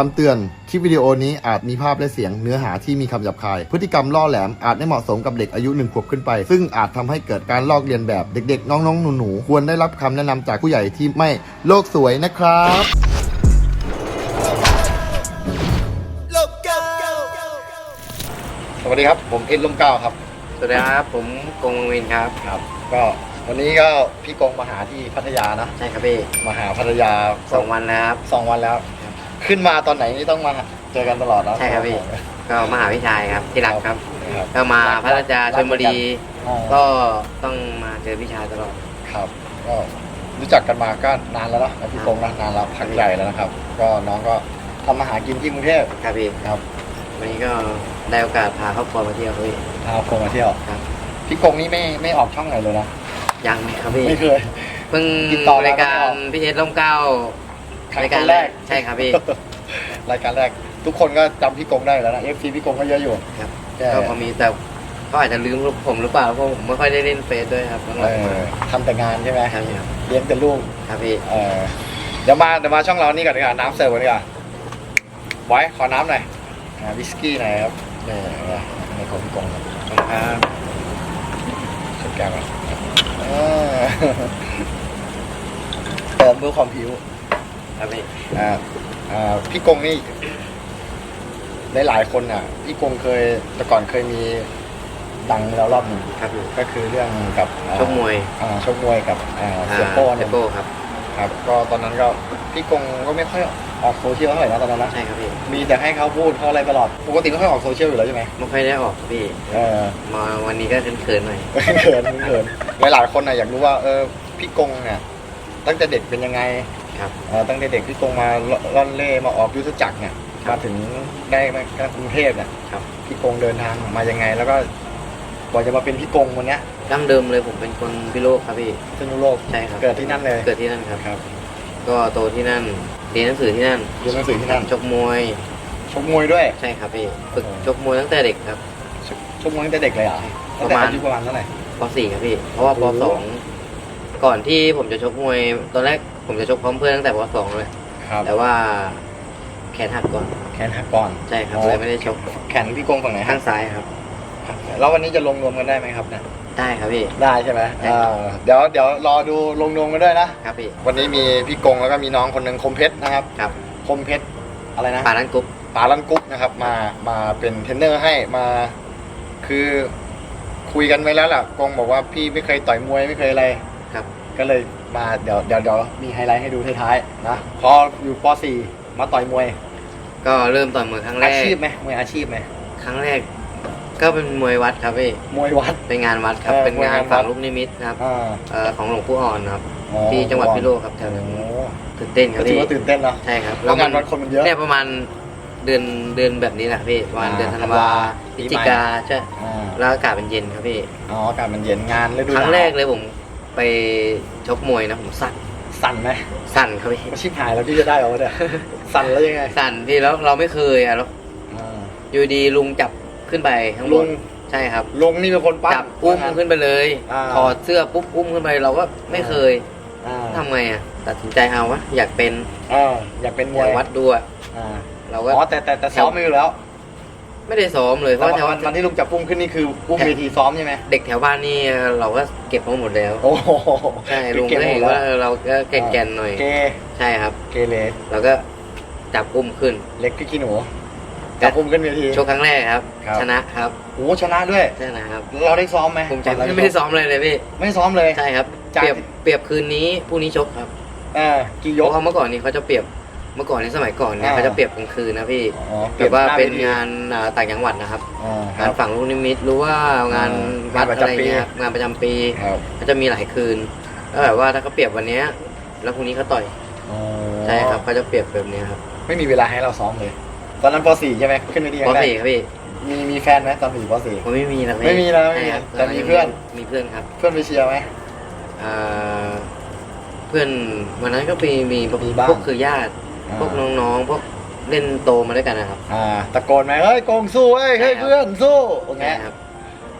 คำเตือน คลิปวิดีโอนี้อาจมีภาพและเสียงเนื้อหาที่มีคำหยาบคาย พฤติกรรมล่อแหลมอาจไม่เหมาะสมกับเด็กอายุหนึ่งขวบขึ้นไป ซึ่งอาจทำให้เกิดการลอกเลียนแบบเด็กๆ น้องๆ หนูๆ ควรได้รับคำแนะนำจากผู้ใหญ่ที่ไม่โลกสวยนะครับ สวัสดีครับ ผมเอ็ดลมเก้าครับ สวัสดีครับ ผมกงวินครับครับ ก็วันนี้ก็พี่กงมาหาที่พัทยานะ ใช่ครับพี่มาหาพัทยาสองวันแล้วครับสองวันแล้ว ขึ้นมาตอนไหนนี่ต้องมาเจอกันตลอดแล้วใช่ครับพี่ ก็มาหาพี่ชายครับที่รักครับครับก็มาพัทยาชลบุรีอ๋อก็ต้องมาเจอพี่ชายตลอดครับก็รู้จักกันมาก็นานแล้วเนอะนะพี่กงนะนานแล้วพักใหญ่แล้วนะครับ ก็น้องก็ทำมาหากินที่กรุงเทพครับพี่ครับ วันนี้ก็ได้โอกาสพาครอบครัวมาเที่ยวครับพี่พาโกงมาเที่ยวครับพี่กงนี่ไม่ไม่ออกช่องไหนเลยนะยังไหมครับพี่ไม่เคยเพิ่งติดต่อมารายการไม่ออกพี่เทสล่มเกล้าค รั้งรายการแรกใช่ครับพี่ รายการแรก ทุกคนก็จำพี่กงได้แล้วนะเอฟซีพี่กงก็เยอะอยู่ครับแค่ก็พอมีแต่ก็อาจจะลืมผมหรือเปล่าเพราะผมไม่ค่อยได้เล่นเฟซด้วยครับหเอลังๆอมาทำแต่งานใช่ไหมครับพี่เลี้ยงแต่ลูก ครับพี่เออเดี๋ยวมาเดี๋ยวมาช่องเรานี่ก่อนดีกว่าน้ำเสิร์ฟก่อนดีกว่าไว้ขอน้ำหน่อยอ่าวิสกี้หน่อยครับนี่นะในของพี่กงครับขอบคุณครับเช็ดแก้วก่อนเออเติมเพื่อความผิว ครับพี่อ่าอ่าพี่กงนี่หลายๆคนอะ พี่กงเคยแต่ก่อนเคยมีดังมาแล้วรอบหนึ่งครับพี่ก็คือเรื่องกับอ่าชกมวยอ่าชกมวยกับอ่าเสียโป้เซเนี่ยโป้ครับครับ ก็ตอนนั้นก็พี่กงก็ไม่ค่อยออกโซเชียลเท่าไหร่นะตอนนั้นนะใช่ครับพี่มีแต่ให้เขาพูดเขาอะไรตลอดปกติไม่ค่อยออกโซเชียลอยู่แล้วใช่ไหมไม่ค่อยได้ออกครับพี่เออ มาวันนี้ก็เขินๆหน่อย เขินเขินหลายๆคนนะอยากรู้ว่าเออพี่กงเนี่ยตั้งแต่เด็กเป็นยังไง ครับ เออตั้งแต่เด็กพี่กงมาล่อนเล่มาออกยุทธจักรเนี่ยครับมาถึงได้มากรุงเทพเนี่ยครับ พี่กงเดินทางมายังไง แล้วก็กว่าจะมาเป็นพี่กงวันเนี้ยดั้งเดิมเลยผมเป็นคนพิโลกครับพี่ พิษณุโลกใช่ครับ เกิดที่นั่นเลยเกิดที่นั่นครับ ครับก็โตที่นั่น เรียนหนังสือที่นั่นเรียนหนังสือที่นั่นชกมวยชกมวยด้วย ใช่ครับพี่ฝึกอ๋อชกมวยตั้งแต่เด็กครับ ชกชกมวยตั้งแต่เด็กเลยเหรอตั้งแต่ประมาณอายุประมาณเท่าไหร่ ป .4 ครับพี่ เพราะว่าป โอ้โห .2 ก่อนที่ผมจะชกมวย ตอนแรก ผมจะชกพร้อมเพื่อนตั้งแต่ป .2 เลย ครับแต่ว่าแขนหักก่อน แขนหักก่อนใช่ครับอ๋อเลยไม่ได้ชกแขนพี่กงฝั่งไหนหัข้ากงซ้ายครับ แล้ววันนี้จะลงรวมกันได้ไหมครับเนี่ยได้ครับพี่ ได้ใช่ไหมได้ครับอ่าเดี๋ยวเดี๋ยวรอดูลงรวมกันด้วยนะครับพี่ วันนี้มีพี่กงแล้วก็มีน้องคนหนึ่งคมเพชรนะครับ ครับ คมเพชรอะไรนะปาลันกรุ๊ปปาลันกุ๊กนะครับ มามาเป็นเทรนเนอร์ให้มา คือคุยกันไว้แล้วล่ะกงบอกว่าพี่ไม่เคยต่อยมวยไม่เคยอะไร ครับ ก็เลย มาเดี๋ยวเดี๋ยวเดี๋ยวมีไฮไลท์ให้ดูท้ายๆนะพออยู่ป .4 มาต่อยมวย ก็เริ่มต่อยมวยครั้งแรอากชีพไหมมวยอาชีพไหมครั้งแรก ก็เป็นมวยวัดครับพี่มวยวัด เป็นงานวัดครับ เออเป็นงานมวยงานวัด ฝั่งลูกนิมิตครับอ่าเอ่อของหลวงปู่อ่อนครับ อ๋อที่จังหวัดพิโลกครับแถวโอ้นั้นโหตื่นเต้นคก็รับถือพี่ว่าตื่นเต้นเนาะใช่ครับ เพราะงานวัดคนมันเยอะ เนี่ยประมาณเดือนเดือนแบบนี้แหละพี่ประมาณอ่าเดือนธันธันวาวาปีพฤศใหม่จิกาใช่อ่าแล้วอากาศเป็นเย็นครับพี่ อ๋ออากาศมันเย็นงานฤดูครั้งหนาวแรกเลยผม ไปชกมวยนะผมสั่นสั่นไหมสั่นครับพี่ชิบหายแล้วพี่จะได้เหรอวะเนี่ยสั่นแล้วยังไงสั่นพี่แล้วเราไม่เคยอะแล้วอ่าอยู่ดีลุงจับขึ้นไปข้างบลุนงใช่ครับ ลุงนี่เป็นคนปั้นจับอุ้มขึ้นไปเลยอ่า ถอดเสื้อปุ๊บอุ้มขึ้นไปเราก็ไม่เคยอ่าทำไงอะตัดสินใจเอาวะอยากเป็นอ่าอยากเป็นมอวยยากวัดดูอะอ่าเราก็อ๋อแต่แต่แต่ซ้อมไม่อยู่แล้ว ไม่ได้ซ้อมเลยเพแต่ราะว่าแถววันวันที่ลุงจับปุ้มขึ้นนี่คือปุ้มเวทีซ้อมใช่ไหมเด็กแถวบ้านนี่เราก็เก็บมาหมดแล้วโอ้โหใช่ลุงเก่งก็หมเห็ดนแล้วว่าเราก็แก่นๆหน่อยเกใช่ครับ เกเรเราก็จับอุ้มขึ้น เล็กพี่ขี้หนูจับปุ้มขึ้นเวทีโชว์ครั้งแรกครับครับชนะครับโอ้ชนะด้วยชนะครับเราได้ซ้อมไหมภูมิใจตอนเราไม่ได้ซ้อมเลยเลยพี่ไม่ได้ซ้อมเลยใช่ครับจากเปรียบเปรียบคืนนี้พรุ่งนี้ชกครับอ่ากี่ยเพกราะว่าเมื่อก่อนนี้เขาจะเปรียบ เมื่อก่อนในสมัยก่อนเนี่ยอ่า เขาจะเปรียบกลางคืนนะพี่อ๋อแบบว่าหเป็นวทีงานอ่าต่างจังหวัดนะครับ อ่าคงารันบ ฝั่งลูกนิมิตหรือว่างานอ่าวัดงานประอะไรจำปีเงี้ยครับงานประจำปีครับก็จะมีหลายคืนแล้วแบบว่าถ้าเขาเปรียบวันเนี้ยแล้วพรุ่งนี้เขาต่อยอ๋อใช่ครับเขาจะเปรียบแบบเนี้ยครับไม่มีเวลาให้เราซ้อมเลย ตอนนั้นป .4 ใช่ไหมขึ้นเวทีคปรั้งแรกสี่ครับพี่มีมีแฟนไหมตอนอยู่ป .4 ผมไม่มีนะพี่ไม่มีนะไม่มีใช่ครับแต่มีเพื่อน มีเพื่อนครับเพื่อนไปเชียร์ไหม อ่าเพื่อนวันนั้นก็มีมีพวกมีบ้าง พวกคือญาติ พวกน้องๆพวกเล่นโตมาด้วยกันนะครับอ่าตะโกนไหมเฮ้ยโกงสู้เฮ้ยเฮ้ยใช่ครับเพื่อนสู้อย่างใช่เงี้ยครับ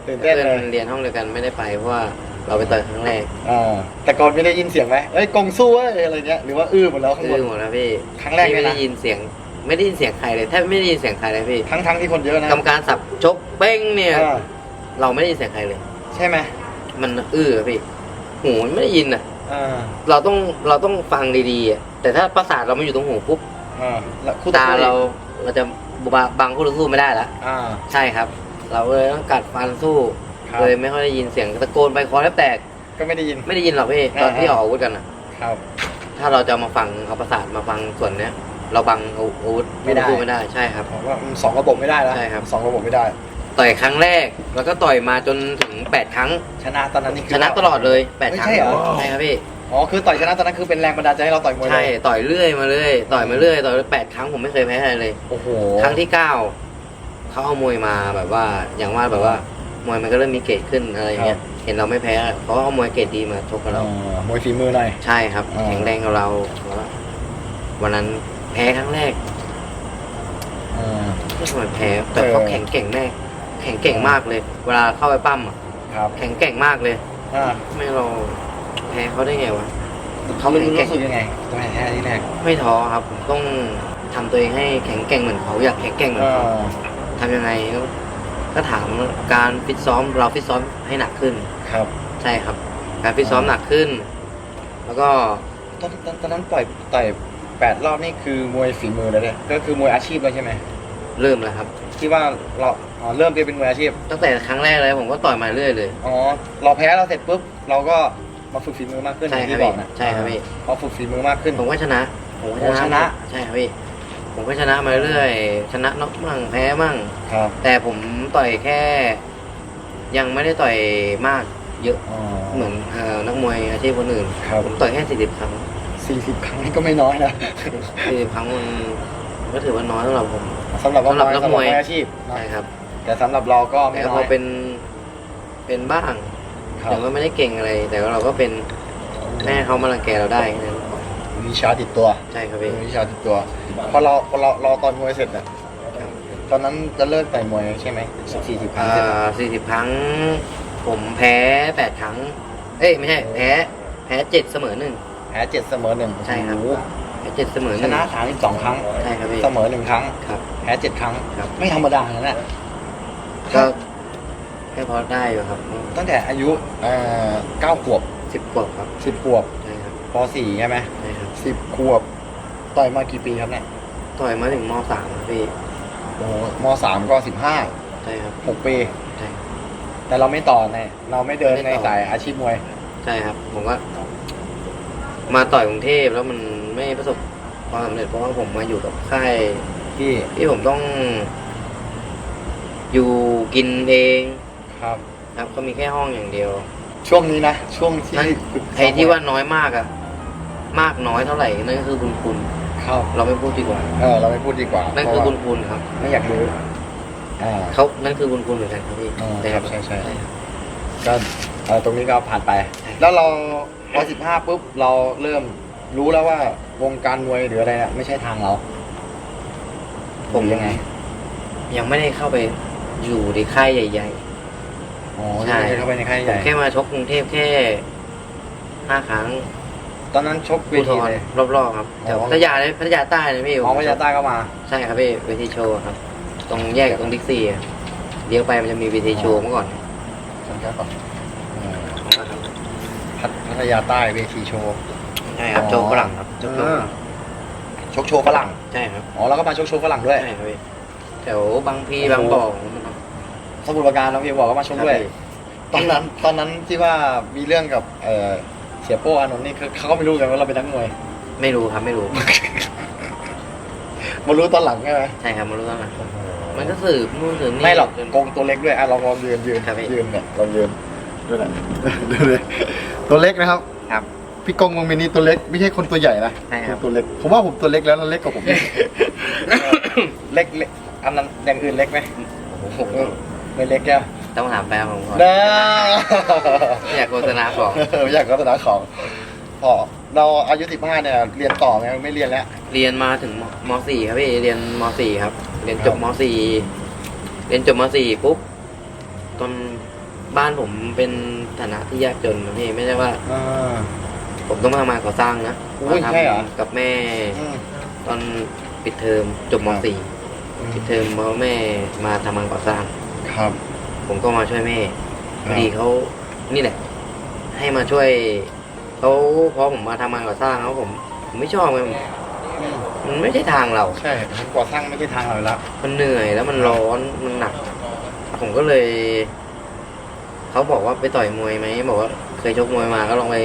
ตื่นเพื่เต้นอนเลยเรียนห้องเดียวกันไม่ได้ไปเพราะว่าเราไปต่อยครั้งแรกอ่าตะโกนไม่ได้ยินเสียงไหมเฮ้ยโกงสู้เฮ้ยอะไรเงี้ยหรือว่าอื้อหมดแล้วข้างบอื้นอหมดแล้วพี่ครั้งแรกที่เลยนะ ไม่ได้ยินเสียง ไม่ได้ยินเสียงใครเลยแทบไม่ได้ยินเสียงใครเลยพี่ทั้งทั้งที่คนเยอะนะกรรมการสับชกเป้งเนี่ย อ่าเราไม่ได้ยินเสียงใครเลย ใช่ไหมมันอื้ออะพี่หูมันไม่ได้ยินอะ อ่าเราต้องเราต้องฟังดีๆอะแต่ถ้าประสาทเราไม่อยู่ตรงหูปุ๊บอ่าแล้วคู่ตาสู้เราเราจะบบังคู่ต่อสู้ไม่ได้ละอ่า ใช่ครับ เราเลยต้องกัดฟันสู้ครับ เลยไม่ค่อยได้ยินเสียงตะโกนไปคอแทบแตกก็ไม่ได้ยิน ไม่ได้ยินหรอกพี่ตอนอ่า ที่ออกอาวุธกันอะครับ ถ้าเราจะมาฟังเอาประสาทมาฟังส่วนเนี้ย เราบังอาวุธไม่ได้ คู่ไม่ได้ใช่ครับ ผมว่ามันสองระบบไม่ได้แล้วใช่ครับ สองระบบไม่ได้ ต่อยครั้งแรก แล้วก็ต่อยมาจนถึงแปดครั้ง ชนะตอนนั้นนี่คือชนะตลอดเลยแปดไม่ครั้งใช่เหรอ ใช่ครับพี่ อ๋อคือต่อยชนะตอนนั้นคือเป็นแรงบันดาลใจให้เราต่อยมวยเลยใช่ ต่อยเรื่อยมาเรื่อย ต่อยมาเรื่อย ต่อยแปดครั้งผมไม่เคยแพ้ใครเลย โอ้โหครั้งที่เก้าเขาเอามวยมาแบบว่า อย่างว่าแบบว่า มวยมันก็เริ่มมีเกรดขึ้นอะไรเงี้ย เห็นเราไม่แพ้เพราะว่าเอามวยเกรดดีมาชกกับเอเราอมวยฝีมือหน่อย ใช่ครับอ่าแข็งแรงกับเราแล้ววันนั้นแพ้ครั้งแรกเออไม่ทำไมแพ้ แต่เขาเออแข็งเก่งแน่ แข็งเก่งมากเลย เวลาเข้าไปปั้มอะครับแข็งเก่งมากเลย อ่าไม่เราแพ้เขาได้ไงวะ เขาเขารู้แข็งเก่งรู้สึกยังไงตอนแพ้ที่แรกไม่ท้อครับผมต้องทำตัวเองให้แข็งเก่งเหมือนเขาอยากแข็งเก่งเหมืเออนเขาอทำยังไงก็ก็ถามการฟิตซ้อมเราฟิตซ้อมให้หนักขึ้น ครับใช่ครับ การฟิตซ้อมหนักขึ้น แล้วก็ตอนตอนตอนนั้นต่อยต่อยแปดรอบนี่คือมวยฝีมือแล้วเนี่ยก็คือมวยอาชีพแล้วใช่ไหมเริ่มแล้วครับ ที่ว่าเราอ๋อเริ่มเป็นมวยอาชีพ ตั้งแต่ครั้งแรกเลยผมก็ต่อยมาเรื่อยเลย อ๋อเราแพ้เราเสร็จปุ๊บเราก็มาฝึกฝีมือมากขึ้นอใช่ย่างครับที่บอกพี่นะใช่ครับพี่พอฝึกฝีมือมากขึ้น ผมก็ชนะผมก็โอ้ชนะ ใช่ครับพี่ผมก็ชนะมาเรื่อยชนะน็อกมั่งแพ้มั่ง ครับแต่ผมต่อยแค่ ยังไม่ได้ต่อยมากเยอะอ๋อเหมือนเอ่อนักมวยอาชีพคนอื่น ครับผมต่อยแค่สี่สิบครั้งสี่สิบครั้งนี่ก็ไม่น้อยนะ สี่สิบครั้งมันมัน ก็ถือว่าน้อยสำหรับผม สำหรับสำหรับนักมวย สำหรับอาชีพนะใช่ครับแต่สำหรับเราก็ไม่แต่น้พออยเป็นเป็นบ้างครับแต่ว่าไม่ได้เก่งอะไร แต่ว่าเราก็เป็นแม่ให้เขามารังแกเราได้แค่นั้นวิชาติดตัวใช่ครับพี่วิชาติดตัวพอเราพอเราเราตอนมวยเสร็จเนี่ยตอนนั้นจะเลิกต่อยมวยใช่ไหมสี่สิบครั้งเสร็จสี่สิบครั้ง ผมแพ้แปดครั้ง เอ้ยไม่ใช่แพ้ แพ้เจ็ดเสมอหนึ่ง แพ้เจ็ดเสมอหนึ่งใช่ครับ โอ้โหแพ้ เจ็ดเสมอหชนึ่งนะสามสิบสองครั้ง ใช่ครับพี่ เสมอหนึ่งครั้ง ครับ แพ้เจ็ดครั้ง ครับ ไม่ธรรมดาเลยนะก็แค่พอได้อยู่ครับตั้งแต่อายุเอ่อเก้าขวบ สิบขวบครับสิบขวบใช่ครับปสี่ใช่ไหมใช่ครับสิบขวบ ต่อยมากี่ปีครับเนี่ยต่อยมาถึงมสามครับพี่โอ้โหมสามก็สิบห้าใช่ครับหกปี ใช่ครับแต่เราไม่ต่อในเราไม่เดินไม่ในต่อ สายอาชีพมวย ใช่ครับ ผมก็มาต่อยกรุงเทพแล้วมัน ไม่ประสบความสำเร็จเพราะว่าผมมาอยู่กับค่ายที่ที่ผมต้อง อยู่กินเองครับ ครับก็มีแค่ห้องอย่างเดียว ช่วงนี้นะ ช่วงที่นั่นฝึกซ้มไอ้ที่ว่าน้อยมากอะมากน้อยเท่าไหร่นั่นก็คือคุณคุณครับเราไม่พูดดีกว่า เออเราไม่พูดดีกว่านั่นเพคือราะคุว่าณคุณครับไม่อยากรู้อ่า เขานั่นคือคุณคุณเหมือนกันครับพี่อ๋อแต่ครับใช่ใช่ ครับก็เออตรงนี้ก็ผ่านไปใช่แล้วเราพอสิบห้าปุ๊บเราเริ่ม รู้แล้วว่าวงการมวยหรืออะไรเนี่ยไม่ใช่ทางเราผมหรือยังไงยังไม่ได้เข้าไปอยู่ในค่ายใหญ่ อ๋อใช่ยังไม่ได้เข้าไปในค่ายๆผใหมญ่แค่มาชกกรุงเทพแค่ห้าครั้งตอนนั้นชกเวภูททีรเลย รอบๆครับอ๋อแต่พัทยาเลยพัทยาใต้นะพี่อ๋อพญาใต้ก็มา ใช่ครับพี่เวทีโชว์ครับ ตรงแยกตรงดิกซี่อะเลี้ยวไปมันจะมีเวทีโชว์เมื่อก่อนสังเกตก่อนเออพัทพัทยาใต้เวทีโชว์ ใช่ครับอ๋อโชว์ฝรั่งครับโชว์ฝรั่งชกโชว์ฝรั่งใช่ครับอ๋อแล้วก็มาชกโชว์ฝรั่งด้วยใช่ครับพี่แถวบางพีโอ้โหบางบ่อสมุทรปราการน้องพี่บอกว่ามาชกด้วย ตอนนั้นตอนนั้นที่ว่ามีเรื่องกับเออเสียโป้อานนท์นี่คือเขาก็ไม่รู้กันว่าเราเป็นนักมวย ไม่รู้ครับไม่รู้มารู้ตอนหลังใช่ไหมใช่ครับไมารู้ตั้งแต่มันก็สืบนู่นสืบนี่ไม่หรอกจนโกงตัวเล็กด้วยอะลองลองยืนยืนครับพี่ยืนเนี่ยลองยืนดูนะดูเลยตัวเล็กนะครับครับ พี่กงมงมินีตัวเล็ก ไม่ใช่คนตัวใหญ่นะใช่ครับ ตัวเล็ก ผมว่าผมตัวเล็กแล้วแล้วเล็กกว่าผมอีกเล็กเล็กอันนั้นอย่างอื่นเล็กไหมโอ้โหเออไม่เล็กแก้วต้องถามแฟนผมก่อนได้ไม่อยากโฆษณาของไม่อยากโฆษณาของพอเราอายุสิบห้าเนี่ยเรียนต่อไหมไม่เรียนแล้ว เรียนมาถึงมสี่ครับพี่เรียนมสี่ครับ เรียนจบมสี่เรียนจบมสี่ปุ๊บตอนบ้านผมเป็นฐานะที่ยากจนนะพี่ไม่ใช่ว่าอ่า ผมต้องมาทำงานก่อสร้างนะอุ้ยมาทำใช่เหรอกับแม่ อืม ตอนปิดเทอมจบม .4 ปิดเทอมเพราะแม่มาทำงานก่อสร้าง ครับ ผมก็มาช่วยแม่คพรับ อดีเขานี่แหละ ให้มาช่วยเขาพอผมมาทำงานก่อสร้างเขาผมผมไม่ชอบมันมันไม่ใช่ทางเรา ใช่ทางก่อสร้างไม่ใช่ทางเราอยู่แล้วมันเหนื่อยแล้วมันร้อนมันหนัก ผมก็เลยเขาบอกว่าไปต่อยมวยไหมบอกว่าเคยชกมวยมาก็ลองไป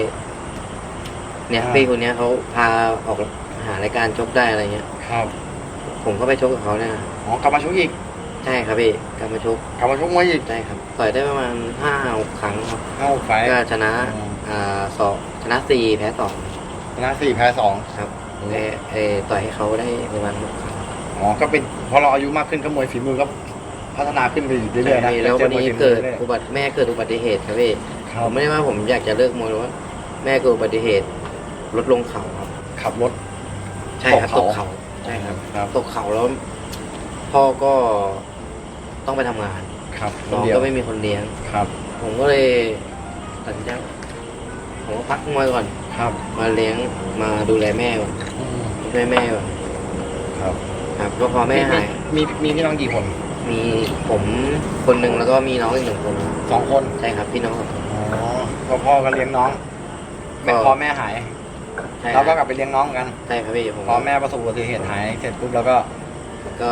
เนี่ยอ่าพี่คนเนี้ยเขาพาออกหารายการชกได้อะไรเงี้ย ครับผมก็ไปชกกับเขาเนี่ยอ๋อกลับมาชกอีกใช่ครับพี่กลับมาชกกลับมาชกมวยอีกใช่ครับต่อยได้ประมาณห้าหกครั้งครับเข้าไฟล์ก็ชนะอืมอ่าสองชนะสี่แพ้สองชนะสี่แพ้สองครับเออเออต่อยให้เขาได้ประมาณหกครั้งอ๋อก็เป็นพอเราอายุมากขึ้นก็มวยฝีมือก็พัฒนาขึ้นไปอยู่เรื่อยๆนะแล้วจวัอนมวยนี้ฝีมือเกิดรื่อยอุบัติแม่เกิดอุบัติเหตุครับพี่ๆคผรับมไม่ได้ว่าผมอยากจะเลิกมวยหรือว่าแม่เกิดอุบัติเหตุ รถลงเขาครับ ขับรถ ใช่ครับตตกกเขา เขาใช่ครับครับ ตกเขาแล้ว พ่อก็ต้องไปทำงานครับคน้นองเดียวก็ไม่มีคนเลี้ยง ครับ ผมก็เลยตัดสินใจผมก็พักมวยก่อน ครับมาเลี้ยงมาดูแลแม่ก่อนอืมช่วยแม่ก่อนครับครับก็พอแม่หายมีมีมีพี่น้องกี่คนมีผมคนหนึ่งแล้วก็มีน้องอีกหนึ่งคนสองคนใช่ครับพี่น้องครับ อ๋อพ่อพ่อก็เลี้ยงน้องแม่ก็พอแม่หาย ใช่คเรารับก็กลับไปเลี้ยงน้องกัน ใช่ครับพี่ผมพอแม่ประสบอุบัติเหตุหายเสร็จปุ๊บเราก็ก็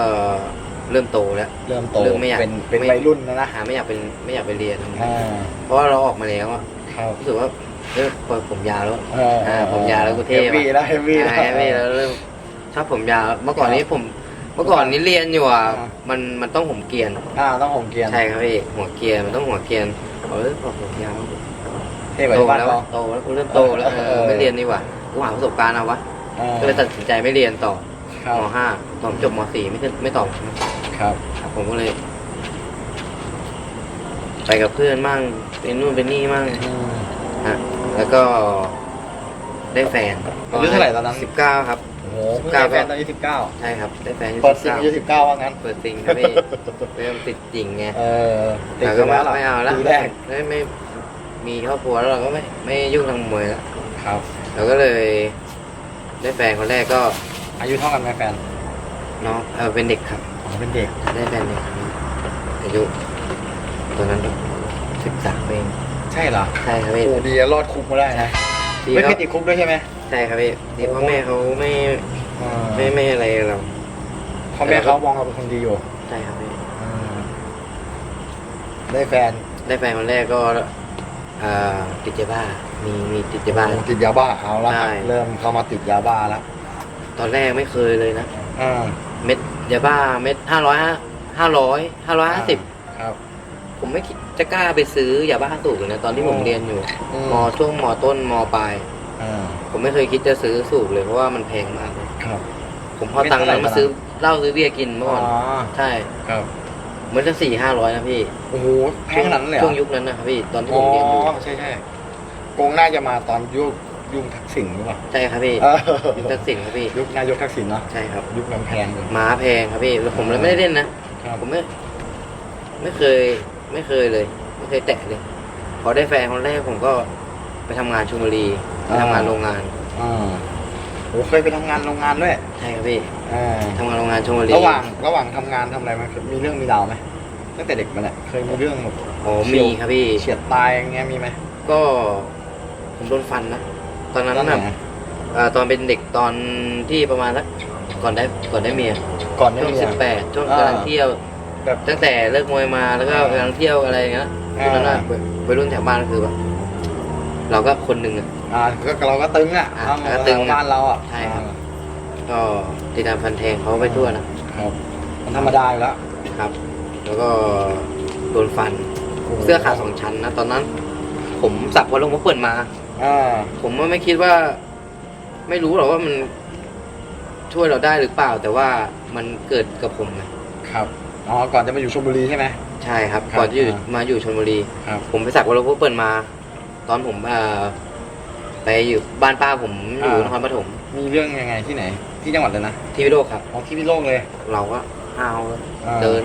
เริ่มโตแล้ว เริ่มโตเริ่มไม่อยากเป็นเป็นไม่ วัยรุ่นแล้วนะหาไม่อยากเป็นไม่อยากไปเรียน อ่าเพราะว่าเราออกมาแล้วอะครับรู้สึกว่าเออพอผมยาวแล้ว เอออ่าผมยาวแล้วกูเท่เฮฟวี่แล้วเฮฟวี่ใช่พี่แล้วเริ่มชอบผมยาวเมื่อก่อนนี้ผมเมื่อก่อนนี้เรียนอยู่อะอ่ามันมันต้องผมเกรียนอ่าต้องผมเกียร์ใช่ครับพี่หัวเกรียนมันต้องหัวเกรียนเออพอผมยาวเท่กว่าโตที่บ้านแล้วเราโตแล้วกูเริ่มโตแล้วเอเอออ ไม่เรียนดีกว่ากูหาประสบการณ์เอาวะอ่าก็เลยตัดสินใจไม่เรียนต่อครับมห้าตอนจบมสี่ไม่ขึ้นไม่ต่อครับครับผมก็เลย ไปกับเพื่อนมั่งเป็นนู่นเป็นนี่มั่งอืม ฮะแล้วก็ได้แฟนอายุเท่าไหร่ตอนนั้น สิบเก้าครับ โอ้โหเพิ่งเก้าได้แฟนตอนอายุสิบเก้าใช่ครับ ได้แฟนอายุเปิดซิง19อายุสิบเก้าว่างั้น เปิดซิงครับพี่ เริ่มติดจริงไงเออติดแต่อก็ยู่ไม่แล้วล่ะไม่เอาละปีแรกไม่ไม่ มีครอบครัวแล้วเราก็ไม่ไม่ยุ่งทางมวยแล้วครับ เราก็เลยได้แฟนคนแรกก็อายุเท่ากันไหมแฟนน้องเออเป็นเด็กครับอ๋อเป็นเด็กได้แฟนเด็กครับอายุตอนนั้นสิบสามเองใช่เหรอใช่ครับโอ้พี่โหดีอะรอดคุกมาได้ใช่ดีไม่ก็เคยติดคุกด้วยใช่ไหมใช่ครับพี่ดีพ่อแม่เขาไม่อ่าไม่ไม่อะไรเราพ่อแม่เขามองเราเป็นคนดีอยู่ใช่ครับพี่อ่าได้แฟนได้แฟนคนแรกก็ อ่าติดยาบ้ามีมีติดยาบ้า ติดยาบ้าเอาละใช่ เริ่มเข้ามาติดยาบ้าแล้วตอนแรกไม่เคยเลยนะ อ่าเม็ดยาบ้าเม็ดห้าร้อยห้าร้อยห้าร้อยห้าสิบครับ ผมไม่คิดจะกล้าไปซื้อยาบ้าสูบเลยนะตอนที่ผมอืมเรียนอยู่อืม มช่วงมต้นมปลายอ่าผมไม่เคยคิดจะซื้อสูบเลยเพราะว่ามันแพงมากเลยครับ ผมพอตังค์นั้นมาซื้อเหล้าซื้อเบียร์กินเมื่อก่อนอ๋อใช่ ครับ เหมือนจะสี่ห้าร้อยนะพี่โอ้โหแพงขนาดนั้นเลยเหรช่วองยุคนั้นนะครับพี่ตอนที่อ๋ผอมเรียนอยู่ใช่ใช่โกงน่าจะมาตอนยุคยุคทักษิณหรือเปล่าใช่ครับพี่เออยุคทักษิณครับพี่ยุคนายกทักษิณเนาะใช่ครับยุคนั้นแพงเลยม้าแพงครับพี่แล้วผมเลยไม่ได้เล่นนะครับ ผมไม่ไม่เคย ไม่เคยเลย ไม่เคยแตะเลยพอได้แฟนคนแรกผมก็ไปทำงานชลบุรีไปทำงานโรงงาน อ่า โอ้เคยไปทำงานโรงงานด้วยใช่ครับพี่อ่าทำงานโรงงานชลบุรีระหว่างระหว่างทำงานทำอะไรมามีเรื่องมีราวไหมตั้งแต่เด็กมาเนี่ยเคยมีเรื่องแบบโอ้มีครับพี่ เฉียดตายอย่างเงี้ยมีไหมก็ผมโดนฟันนะ ตอนนั้นตอนไหแบบนเอ่อตอนเป็นเด็กตอนที่ประมาณสักก่อนได้ก่อนได้เมียก่อนได้ช่วงเมียสิบแปดช่วงอ่ากำลังเที่ยวแบบตั้งแต่เลิกมวยมาแล้วก็อ่ากำลังเที่ยวอะไรอย่างเงี้ยอ่าช่วงนั้นน่ะวัยรุ่นแถวบ้านคือแบบ เราก็คนหนึ่งอะ อ่าก็เราก็ตึงอะอ่าเอาก็ตึงอะบ้านเราอะใช่ครับ ก็ติดตามฟันแทงเขาไปทั่วนะครับ มันธรรมดาอยู่แล้วครับ แล้วก็โดนฟัน เสื้อขาดสองชั้นนะตอนนั้น ผมสับพอลงมาเปิดมา อ่าผมว่าไม่คิดว่า ไม่รู้หรอกว่ามันช่วยเราได้หรือเปล่า แต่ว่ามันเกิดกับผมไงครับอ๋อก่อนจะมาอยู่ชลบุรีใช่ไหม ใช่ครับ ครับก่อนที่อยู่อ่ามาอยู่ชลบุรี ครับ ผมไปสักวอลเลย์บอลเปิดมา ตอนผมเอ่อไปอยู่บ้านป้าผมอยู่นครปฐมมีเรื่องยังไงที่ไหน ที่จังหวัดเลยนะที่วิโรจน์ครับ อ๋อที่พิโลกเลยเราก็ห้าวอ่าเดิน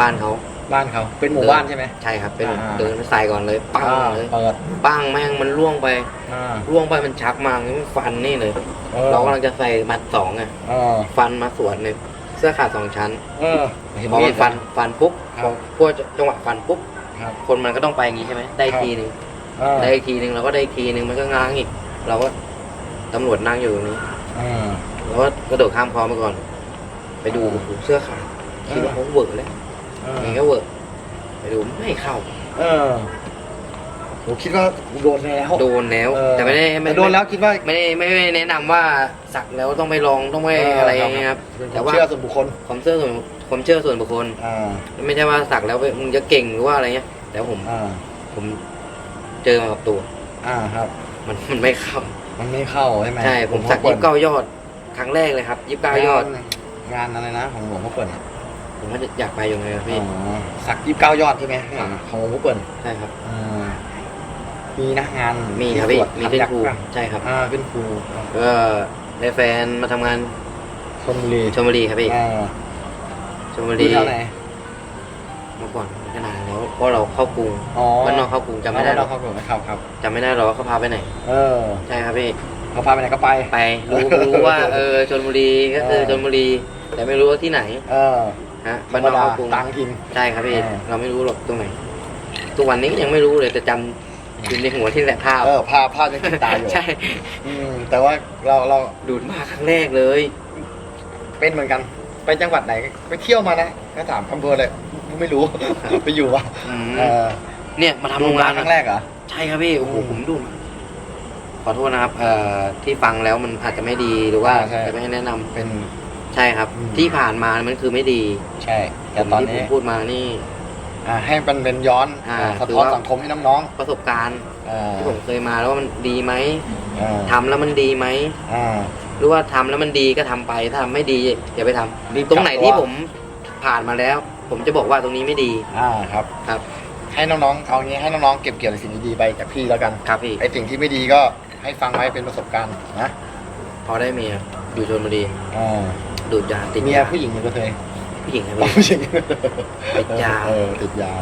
บ้านเขา บ้านเขาเป็นหมู่บ้านใช่ไหม ใช่ครับเป็นอ่า เดินไปใส่ก่อนเลยปังอ่าเลยเปิดปังแม่งมันล่วงไปอ่าล่วงไปมันชักมามันฟันนี่เลยโอ้ออเรากำลังจะใส่มัดสองไงเออฟันมาสวนเลยเสื้อขาดสองชั้นเออเห็นพอมีมัดนฟันฟันปุ๊บครับ พอพวกจังหวะฟันปุ๊บ ครับ คนมันก็ต้องไปอย่างงี้ใช่ไหมได้อีกครับ ทีหนึ่งเออได้อีกทีหนึ่งเราก็ได้อีกทีหนึ่งมันก็ง้างอีก เราก็ตำรวจนั่งอยู่ตรงนี้เออเราก็กระโดดข้ามคลองไปก่อน ไปดูโอ้โหเสื้อขาดคิดว่าเขาเวอร์แล้วเอยังอไงก็เวอร์ไปดูไม่เข้า เออผมคิดว่าโดนแล้วโดนแล้ว เออแต่ไม่ได้ไม่โดนแล้วคิดว่า ไม่ได้ไม่ได้แนะนำว่าสักแล้วต้องไปลองต้องไปอะไรอย่างเงี้ยครับ เป็นคแต่วามว่าเชื่อส่วนบุคคลความเชื่อส่วนความเชื่อส่วนบุคคล อ่าไม่ใช่ว่าสักแล้วมึงจะเก่งหรือว่าอะไรเงี้ยแต่ผมอ่าผม เจอมากับตัว อ่าครับ มันมันไม่เข้า มันไม่เข้าใช่ไหมใช่ ผมสักหลวยี่งสิพ่บเก้ายอด ครั้งแรกเลยครับยี่สิบเก้ายอดงนงานอะไรนะของหลวงพ่อเปิ่นอะผมก็อยากไปอยู่ไงครับพี่อ๋อสักยี่สิบเก้ายอดใช่ไหมข้างหลังอะของหลวงพ่อเปิ่นใช่ครับอ่ามีนะงานมีครับที่พี่สวดมีที่ยักษ์ครูป่ะใช่ครับอ่าเป็นครูก็ได้แฟนมาทำงานชลบุรีชลบุรีครับพี่อ่าชลบุดูรีเท่าไหนเมื่อก่อนก็นานแล้ว เพราะเราเข้ากรุงอ๋อบ้านนอกเข้ากรุงจำไม่ได้หรเราอกเข้ากลุ่มครับครับ จำไม่ได้หรอกว่าเขาพาไปไหนเออใช่ครับพี่เขาพาไปไหนก็ไป ไปรู้รู้ว่าเออชลบุรีก็คือเออชลบุรี แต่ไม่รู้ว่าที่ไหนเออฮะธรบ้านรมนอกดาเข้ากรุง ต่างถิ่น ใช่ครับพี่เออเราไม่รู้หรอกตรงไหน ทุกวันนี้ยังไม่รู้เลยแต่จำอยู่ในหัวที่แหละภาพเออภาพภาพยังติดตาอยู่ใช่ อืมแต่ว่าเราเราดูดมาครั้งแรกเลย เป็นเหมือนกัน ไปจังหวัดไหน ไปเที่ยวมานะก็ถามอำเภอเลย ไม่รู้ ไปอยู่วะอืม เออเนี่ยมาทำดูโรงงางานนครั้งแรกเหรอ ใช่ครับพี่โอ้โหอืมผมดูมาขอโทษนะครับเอ่อที่ฟังแล้วมันอาจจะไม่ดีหรือว่าใช่ จะไม่ให้แนะนำเป็น ใช่ครับ อืม ที่ผ่านมามันคือไม่ดีใช่ แต่ตอนที่ผนี้มพูดมานี่ อ่าให้มันเป็นย้อนอ่าอ่าสะคือท้อนว่า สังคมให้น้องประสบการณ์ๆอ่าที่ผมเคยมาแล้วว่ามันดีไหมอ่าทำแล้วมันดีไหมอ่า หรือว่าทำแล้วมันดีก็ทำไปถ้าทำไม่ดีอย่าไปทำรีบตรงไหนกลับตัว ที่ผม ผ่านมาแล้ว ผมจะบอกว่าตรงนี้ไม่ดีอ่าครับ ครับ ให้น้องๆเอางี้ให้น้องๆเก็บเกี่ยวในสิ่งดีๆไปจากพี่แล้วกันครับพี่ไอ้สิ่งที่ไม่ดีก็ให้ฟังไว้เป็นประสบการณ์นะพอได้เมียอยู่ชนบุรีอ่าดูดยาติดเมียยาผู้หญิงหรือกระเทยผู้หญิงครับอ๋อพี่ ผู้หญิงติดยา เออติดยา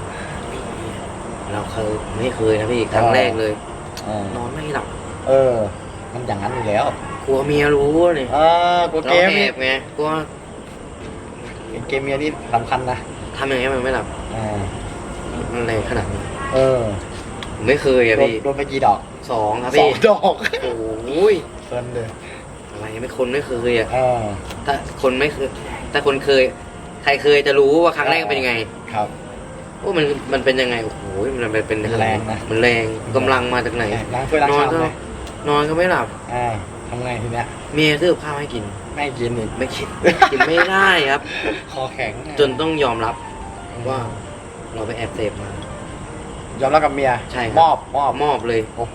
เราเคยไม่เคยนะพี่ครั้งแรกเลยอ่านอนไม่หลับเออ มันอย่างนั้นอยู่แล้วกลัวเมียรู้เนี่ยอ่ากดเราเกมแอนี่บไงกลัว เกมเมียนี่สำคัญนะทำยังไงมันไม่หลับอ่ามันแรงขนาดนี้เออผมไม่เคยอะโดนพี่โดนไปกี่ดอกสองครับสอพี่งดอกโอ้ยเฟินเลยอะไรไม่คนไม่เคยอะอ่าถ้าคนไม่เคยถ้าคนเคย ใครเคยจะรู้ว่าครั้งแรกเป็นยังไงครับโอ้มันมันเป็นยังไงโอ้โหมันเป็นเป็นมันแรงนะ มันแรงกำลังมาจากไหน ล้างถ้วยล้างนอนชามก็ไหมนอนก็ไม่หลับ อ่าทำไงทีเนี้ยเมียซื้อกับข้าวให้กิน ไม่กินอีกไม่คิดกินไม่ได้ครับ คอแข็งจนต้องยอมรับว่าเราไปแอบเสพมา ยอมรับกับเมียใช่ครับ มอบมอบมอบเลย โอ้โห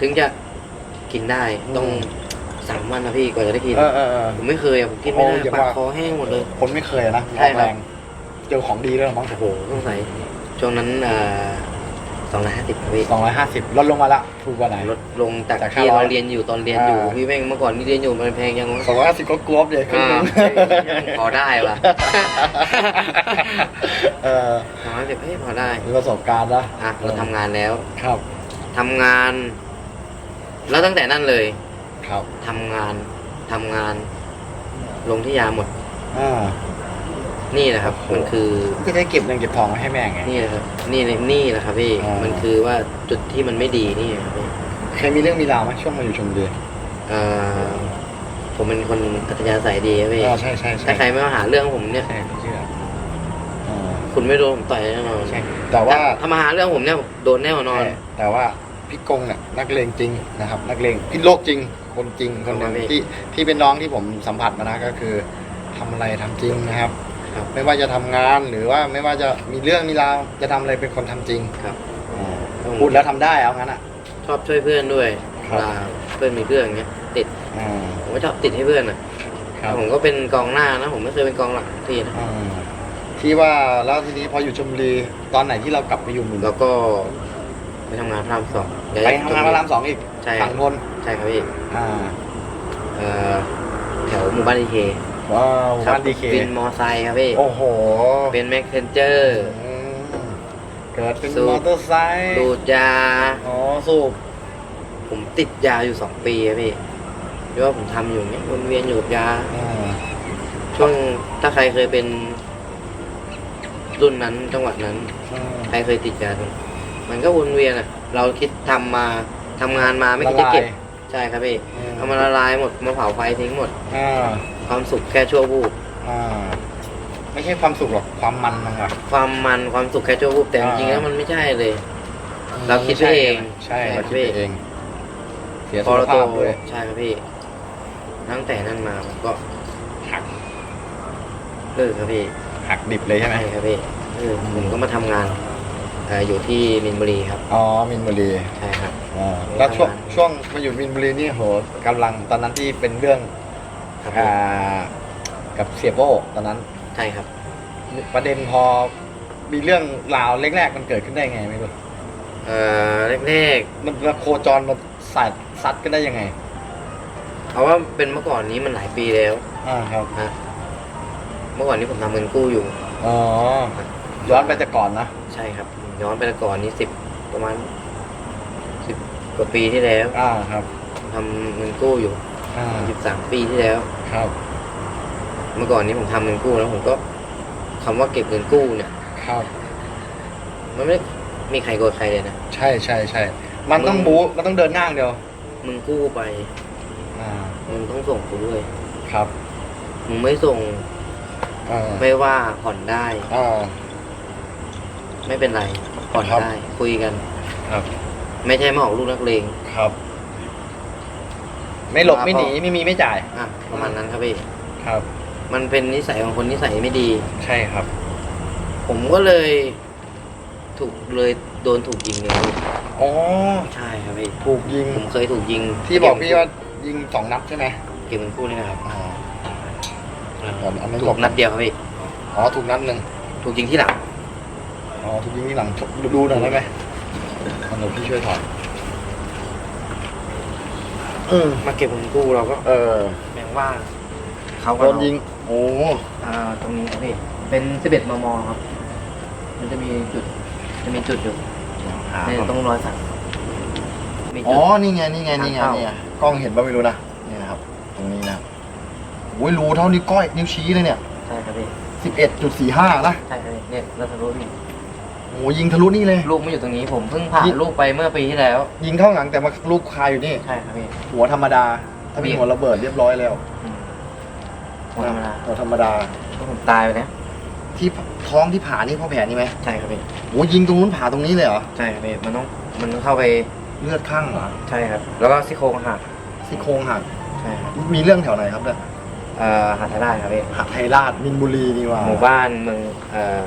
ถึงจะกินได้ต้องอืมสามวันนะพี่กว่าจะได้กิน เออเออเออ ผมไม่เคยอะผมกินไม่โอ้ได้อย่าปากว่า คอแห้งหมดเลย คนไม่เคยนะใช่ครับ แรงเจอของดีด้วยเหรอมั้งโอ้โหต้องใส่ช่วงนั้นสองร้อยห้า สิบพี่สองร้อยห้าสิบลดลงมาละถูกกว่าไหน ลดลงจากจากที่500เราเรียนอยู่ตอนเรียนอยู่อ่า พี่แม่งเมื่อก่อนนี่เรียนอยู่มันแพงยังวะสองร้อยห้าสิบก็กรวบเลยครึ่งอ่าหนึงพอได้ว่ะเออสองร้อยสิบเฮ้ยพอได้มีประสบการณ์นะอะเราทำงานแล้วครับทำงาน แล้วตั้งแต่นั้นเลยครับทำงานทำงาน ลงที่ยาหมด อ่า นี่แหละครับโอ้โหมันคือ ก็ได้เก็บเงินเก็บทองไว้ให้แม่ไง นี่แหละครับ นี่เลยนี่แหละครับพี่อ่ามัมันคือว่าจุดที่มันไม่ดีนี่ครับพี่เคยมีเรื่องมีราวไหมช่วงมาอยู่ชมบุรีเอ่อผมเป็นคนอัธยาศัยดีครับพี่อ่าใช่ใช่ใช่ถ้าใครไม่มาหาเรื่องผมเนี่ย ใช่ไม่เชื่ออ่าคุณไม่โดนผมต่อยแน่นอนใช่แต่ว่า ถ้ามาหาเรื่องผมเนี่ยโดนแน่นอน ใช่แต่ว่าพี่กงเนี่ยนักเลงจริงนะครับ นักเลงพี่โลกจริง คนจริงคนหนึงครับพี่ ที่ที่เป็นน้องที่ผมสัมผัสมานะก็คือทำอะไรทำจริงนะครับ ครับไม่ว่าจะทำงานหรือว่าไม่ว่าจะมีเรื่องมีราวจะทำอะไรเป็นคนทำจริงครับอ่าพูดแล้วทำได้เอางั้นอะ ชอบช่วยเพื่อนด้วยครับ เวลาเพื่อนมีเรื่องอย่างเงี้ยติดอ่าผมก็ชอบติดให้เพื่อนอะครับผมก็เป็นกองหน้านะ ผมไม่เคยเป็นกองหลังทีนะอ่าที่ว่าแล้วทีนี้พออยู่ชมบุรีตอนไหนที่เรากลับไปอยู่หมุนแล้วก็ไปทำงานพระรามสองไปทำงานพระรามสองอีกใช่ฝั่งนนท์ใช่ครับพี่อ่า เอ่อแถวหมู่บ้านดีเค ว้าวบ้านดีเควินมอไซค์ครับพี่ โอ้โหเป็นแม็กเทนเจอร์ อืมเกิดเป็นสูบ มอเตอร์ไซค์ดูดยา อ๋อสูบผมติดยาอยู่สองปีครับพี่ที่ว่าผมทำอยู่เนี้ยวนเวียนอยู่กับยา อ่าช่วงถ้าใครเคยเป็น รุ่นนั้นจังหวัดนั้นอ่าใครเคยติดยาตรงมันก็วนเวียนอะ เราคิดทำมาทำงานมาไม่คิดจะเก็บใช่ครับพี่เอามาละลายหมดมาเผาไฟทิ้งหมด อ่า ความสุขแค่ชั่ววูบอ่าไม่ใช่ความสุขหรอกความมันมันอะความมันความสุขแค่ชั่ววูบแต่จริงๆแล้วมันไม่ใช่เลย เราคิดไปเองใช่ใช่เราคิดไปเองเสียพสุอขเราโตภาพด้วยใช่ครับพี่ตั้งแต่นั้นมาผมก็หักเลิกครับพี่หักดิบเลยใช่ไหมใช่ครับพี่เออผมก็มาทำงานเอ่ออยู่ที่มินบุรีครับอ๋อมินบุรีใช่ครับอ่าแล้วช่วงทำงานช่วงมาอยู่มินบุรีนี่โหกำลังตอนนั้นที่เป็นเรื่อง ครับอ่พี่ากับเสียโบ้ตอนนั้น ใช่ครับ ประเด็นพอมีเรื่องราวแรกๆมันเกิดขึ้นได้ไงไม่รู้เอ่อแรกมันมาโคจรมาสายซัดกันได้ยังไง ๆเพราะว่าเป็นเมื่อก่อนนี้มันหลายปีแล้วอ่าครับฮะเมื่อก่อนนี้ผมทำเงินกู้อยู่ อ๋อ ย้อนไปแต่ก่อนนะ ใช่ครับ ย้อนไปแต่ก่อนนี้สิบประมาณสิบกว่าปีที่แล้วอ่าครับทำเงินกู้อยู่ อ่าสิบสามปีที่แล้ว ครับ เมื่อก่อนนี้ผมทำเงินกู้แล้วผมก็คำว่าเก็บเงินกู้เนี่ย ครับ มันไม่ได้มีใครโกรธใครเลยนะ ใช่ใช่ใช่ มันต้องบู๊มันต้องเดินหน้าอย่างเดียว มึงกู้ไป อ่า มึงต้องส่งกูด้วย ครับ มึงไม่ส่งอ่า ไม่ว่าผ่อนได้ อ่า ไม่เป็นไรผ่อนครับ ได้ คุยกัน ครับ ไม่ใช่มาออกลูกนักเลง ครับ ไม่หลบครับไม่หนีไม่มีไม่จ่ายอะประมาณนั้นครับพี่ ครับ มันเป็นนิสัยของคนนิสัยไม่ดี ใช่ครับ ผมก็เลย ถูกเลยโดนถูกยิงเลยอ๋อใช่ครับพี่ถูกยิงผมเคยถูกยิงที่บอกพี่ว่ายิงสองนัดใช่ไหมเก็บเงินกู้นี่นะครับอ๋ออันนั้นถูหลกบนัดเดียวครับพี่อ๋อถูกนัดหนึ่งถูกยิงที่หลังอ๋อถูกยิงที่หลังดูดูหน่อยได้ไหมเอาเดี๋ยวพี่ช่วยถอด อืม มาเก็บเงินกู้เราก็เออแม้ว่าเขาโดก็นยิง โอ้อ่าตรงนี้ครับพี่เป็น11มมครับ มันจะมีจุด จะมีจุดอยู่หาเนี่ยก่อนต้องรอยสักมีอ๋จุอ ด นี่ไง นี่ไง นี่ไง ทางเข้า นี่ไง กล้องเห็นป่ะไม่รู้นะ นี่นะครับ ตรงนี้นะโอ้ยรูเท่านิ้วก้อย นิ้วชี้เลยเนี่ยใช่ครับพี่ สิบเอ็ดจุดสี่ห้านะ ใช่ครับพี่เนี่ยรัทรุนี่ โอ้ยิงทะลุนี่เลย ลูกไม่อยู่ตรงนี้ผมเพิ่งผ่ายิงลูกไปเมื่อปีที่แล้ว ยิงเข้าหลังแต่มาลูกคาอยู่นี่ ใช่ครับพี่ หัวธรรมดา ถ้ามีหัวระเบิดเรียบร้อยแล้วอืมธรรมดา หัวธรรมดาผมตายไปแล้วที่ท้องที่ผ่านี่เพ่อแผลนี่ไหมใช่ครับพี่โอ้ยิงตรงนู้นผ่าตรงนี้เลยเหรอ ใช่ครับพี่ มันต้องมันต้องเข้าไปเลือดข้างเหรอ ใช่ครับ แล้วก็ซี่โครงหัก ซี่โครงหัก ใช่ครับ มีเรื่องแถวไหนครับเนี่ยเอ่อหักทได้ครับพี่หักไทยราชมินบุรีนี่ว่า หมู่บ้านเมืองเอ่อ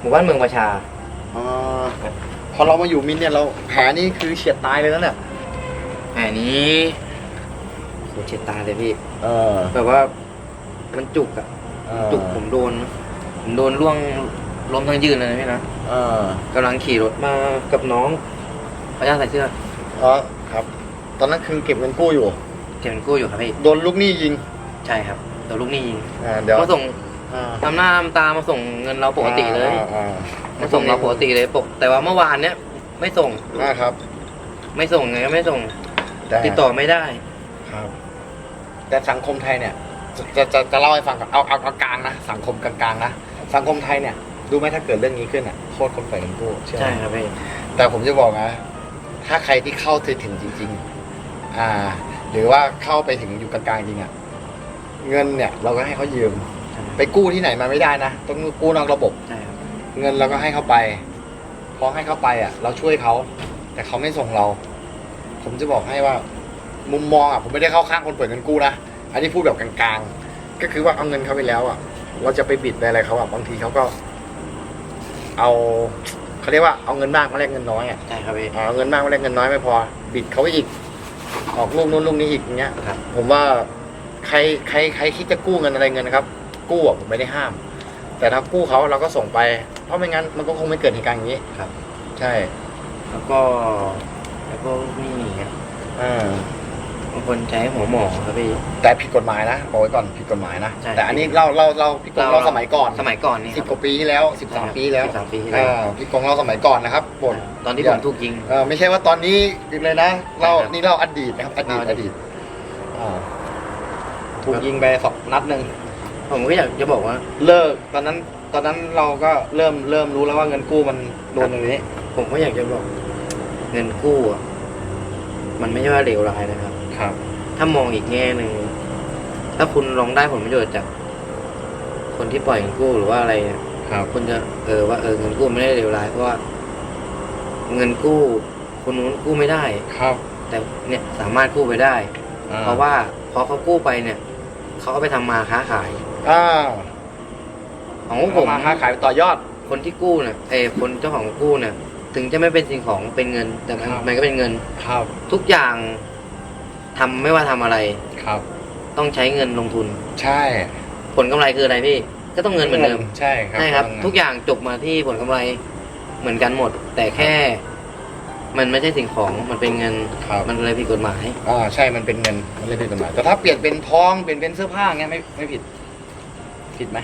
หมู่บ้านเมืองประชาอ่าพอเรามาอยู่มินเนี่ยเราแผลนี่คือเฉียดตายเลยนะเนี่ยแผลนี้โหเจ็บตาเลยพี่เออแบบว่ามันจุกอะเออจุกผมโดน ผมโดนล่วงล้มทั้งยืนเลยนะพี่นะเออกำลังขี่รถมากับน้องพระเจ้าใส่เสื้ออ๋อครับ ตอนนั้นคือเก็บเงินกู้อยู่ เก็บเงินกู้อยู่ครับพี่โดนลูกหนี้ยิง ใช่ครับเดี๋ยวลูกหนี้ยิงอ่าเดี๋ยวมาส่ง อ่าทำหน้าทำตามาส่งเงินเราปกติเลย อ่าอ่ามาส่งเราปกติเลยปก แต่ว่าเมื่อวานเนี้ยไม่ส่ง อ่าครับไม่ส่งไงก็ไม่ส่ง แต่ติดต่อไม่ได้ ครับ แต่สังคมไทยเนี่ยจะจะจะจะเล่าให้ฟังก่อนเอาเอาเอากลางนะสังคมกลางๆนะสังคมไทยเนี่ยรู้ไหมถ้าเกิดเรื่องนี้ขึ้นอะโทษคนปล่อยเงินกู้เชื่อไหม ใช่ครับพี่ แต่ผมจะบอกนะ ถ้าใครที่เข้าถึงจริง ๆ อ่า หรือว่าเข้าไปถึงอยู่กลางๆจริงอะเงินเนี่ย เราก็ให้เขายืม ไปกู้ที่ไหนมาไม่ได้นะต้องกู้นอกระบบ ใช่ครับ เงินเราก็ให้เขาไปพอให้เขาไปอะ เราช่วยเขาแต่เขาไม่ส่งเรา ผมจะบอกให้ว่า มุมมองอะผมไม่ได้เข้าข้างคนเปิดเงินกู้นะอันนี้พูดแบบกลางๆ ก็คือว่าเอาเงินเขาไปแล้วอะ เราจะไปบิดไปอะไรเขาอะบางทีเขาก็ เอาเขาเรียกว่าเอาเงินมากมาแลกเงินน้อยอะใช่ครับพี่ เอาเงินมากมาแลกเงินน้อยไม่พอ บิดเขาไปอีก ออกลูกนู้นลูกนี้อีกอย่างเงี้ยครับ ผมว่าใครใครใครคิดจะกู้เงินอะไรเงินนะครับ กู้อะผมไม่ได้ห้าม แต่ถ้ากู้เขาเราก็ส่งไป เพราะไม่งั้นมันก็คงไม่เกิดเหตุการณ์อย่างนี้ครับ ใช่แล้วก็แล้วก็ลูกหนี่ครับอ่าบางคนใช้หัวหมอครับพี่ แต่ผิดกฎหมายนะบอกไว้ก่อนผิดกฎหมายนะใช่ แต่อันนี้เราเราเราพี่กงเราสมัยก่อนสมัยก่อนนี่สิบกว่าปีที่แล้วสิบสามปีแล้วสิบสามปีที่แล้ว อ่าพี่กงเราสมัยก่อนนะครับบท ตอนที่อผย่ามถูกยิง เออไม่ใช่ว่าตอนนี้อีกเลยนะเราใช่ครับนี่เราอดีตนะครับอดีตเราออดีดีตตอ่าถูกยิงไปสองนัดหนึ่ง ผมก็อยากจะบอกว่า เลิกตอนนั้น ตอนนั้นเราก็เริ่มเริ่มรู้แล้วว่าเงินกู้มันโดนอย่างนี้ ผมก็อยากจะบอก เงินกู้อะมันไม่ใช่ว่าเลวร้ายนะครับ ครับ ถ้ามองอีกแง่หนึ่งถ้าคุณลองได้ผลประโยชน์จาก คนที่ปล่อยเงินกู้หรือว่าอะไรเนี่ยครับ คุณจะเออว่าเออเงินกู้ไม่ได้เลวร้ายเพราะว่า เงินกู้คนนู้นกู้ไม่ได้ ครับ แต่เนี่ยสามารถกู้ไปได้อ่เพราะว่าพอเขากู้ไปเนี่ย เขาก็ไปทำมาค้าขาย อ่าของผผมมมาค้าขายต่อยอด คนที่กู้เนี่ยเออคนเจ้าของกู้เนี่ย ถึงจะไม่เป็นสิ่งของเป็นเงิน แต่มันครับมันก็เป็นเงิน ครับ ทุกอย่างทำไม่ว่าทำอะไร ครับ ต้องใช้เงินลงทุน ใช่ผลกำไรคืออะไรพี่ ก็ต้องเงินเหมือนเดิม ใช่ครับใช่ครับเงินทุกอย่างจบมาที่ผลกำไรเหมือนกันหมด แต่แค่ มันไม่ใช่สิ่งของมันเป็นเงิน ครับมันเลยผิดกฎหมาย อ่าใช่มันเป็นเงินมันเลยผิดกฎหมายแต่ถ้าเปลี่ยนเป็นทองเปลี่ยนเป็นเสื้อผ้าเงี้ยไม่ไม่ผิด ผิดไหม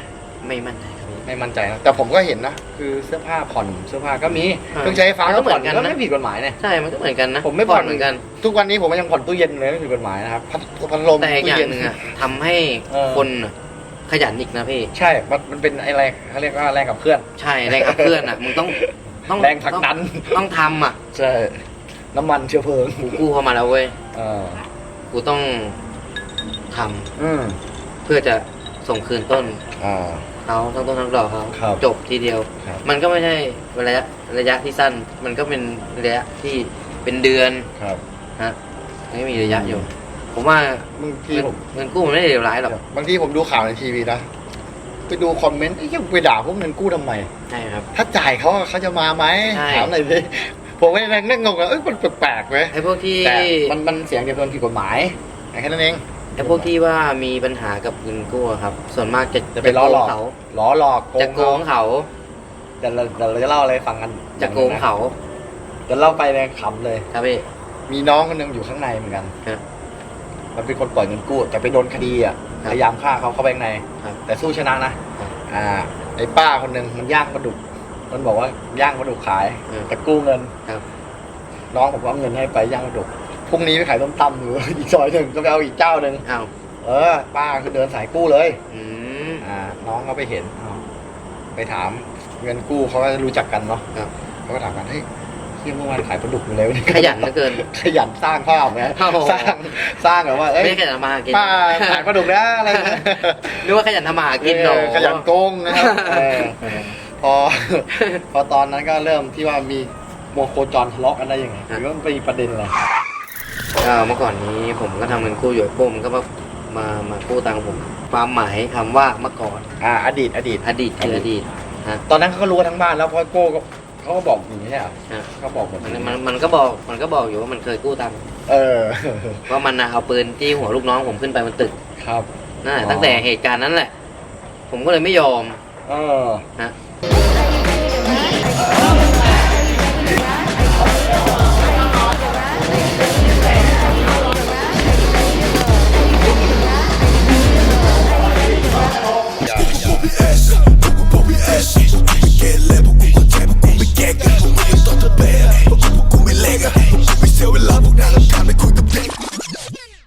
ไม่มั่นใจครับพี่ ไม่มั่นใจนะแต่ผมก็เห็นนะ คือเสื้อผ้าผ่อนเสื้อผ้าก็มีอ่าเครื่องใช้ไฟฟ้ามันก็ก็ผ่อนเหมือนกันก็นะไม่ผิดกฎหมายเนี่ย ใช่มันก็เหมือนกันนะผมไม่ผ่อน เหมือนกัน ทุกวันนี้ผมก็ยังผ่อนตู้เย็นเลยไม่ผิดกฎหมายนะครับพัดพัดลมแต่อีกตู้อย่างเย็น หนึ่งอะทำให้เออ คนอะขยันอีกนะพี่ ใช่มันมันเป็นอะไรเขาเรียกว่าแรงกับเพื่อนใช่แรงขับเคลื่อนอะมึงต้องต้องแรงผลักดันต้องต้องทำอะใช่น้ำมันเชื้อเพลิงกูกู้เข้ามาแล้วเว้ย เออกูต้องทำอืมเพื่อจะ ส่งคืนต้นอ่า เขาทั้งต้นทั้งดอกเขาครับจบทีเดียว ครับ มันก็ไม่ใช่ระยะระยะที่สั้น มันก็เป็นระยะที่เป็นเดือนครับ ฮะไม่มีระยะอยู่ ผมว่าบางทีเงินผมเงินกู้มันไม่ได้เลวร้ายหรอกบางทีผมดูข่าวในทีวีนะ ไปดูคอมเมนต์ไอ้ยังไปด่าพวกเงินกู้ทำไม ใช่ครับ ถ้าจ่ายเขาอะเขาจะมาไหมใช่ ถามหน่อยสิผมไม่นั่งนั่งงงอะเอ้ยมันแปลกๆไหมไอ้พวกที่แต่มันมันเสียงเดียวกันผิดกฎหมายแค่นั้นเอง ไอ้พวกที่ว่ามีปัญหากับเงินกู้อะครับ ส่วนมากจะจะไปล้อหลอกโงเขาล้อหลอกจะโกงเขาเดี๋ยวเราเดี๋ยวเราจะเล่าอะไรให้ฟังกันจะโกงเขาเดี๋ยวเล่าไปเลยขำเลย ครับพี่ มีน้องคนหนึงอยู่ข้างในเหมือนกันครับมันเป็นคนปล่อยเงินกู้แต่ไปโดนคดีอะ ครับพยายามฆ่าเขาเข้าไปข้างใน ครับแต่สู้ชนะนะ ครับ อ่า ไอ้ป้าคนหนึ่งมันย่างปลาดุก มันบอกว่าย่างปลาดุกขาย เออ แต่กู้เงิน ครับ น้องผมก็เอาเงินให้ไปย่างปลาดุก พรุ่งนี้ไปขายต้มตำอยู่ อีกซอยหนึ่งก็ไปเอาอีกเจ้าหนึ่งอ้าวเออ ป้าคือเดินสายกู้เลย อืม อ่า น้องเขาไปเห็นเอาไปถามเงินกู้เขาก็รู้จักกันเนาะครับ เขาก็ถามกันเฮ้ยเที่ยเมื่อวานขายปลาดุกอยู่เลยวันนี้ขยันเหลือเกิน ขยันสร้างภาพนะโอ้โห สร้างสร้างแบบว่าเอ้ยไม่ได้ขยันทำมาหากินป้าขายปลาดุกนะอะไรนะนึกว่าขยันทำมาหากินเอหรออขยันโกงนะครับเออพอ พอตอนนั้นก็เริ่มที่ว่ามีโมโคจรทะเลาะกันได้ยังไงหรือว่ามันเป็นประเด็นอะไร ก็เมื่อก่อนนี้ผมก็ทำเงินกู้อยู่โป้มนก็มามามากู้ตังค์ผม ความหมายคำว่าเมื่อก่อนอ่าอดีตอดีต อดีตคืออดีตฮะตอนนั้นเขาก็รู้กันทั้งบ้านแล้วเพราะโก้ก็เขาก็บอกอย่างนี้ใช่ไหมฮะเขาบอกหมดมันมันมันก็บอกมันก็บอกอยู่ว่ามันเคยกู้ตังค์เออ ว่ามันนะเอาปืนจี้หัวลูกน้องผมขึ้นไปบนตึกครับ นั่นแหละอ๋อ ตั้งแต่เหตุการณ์นั้นแหละ ผมก็เลยไม่ยอมเออฮะอ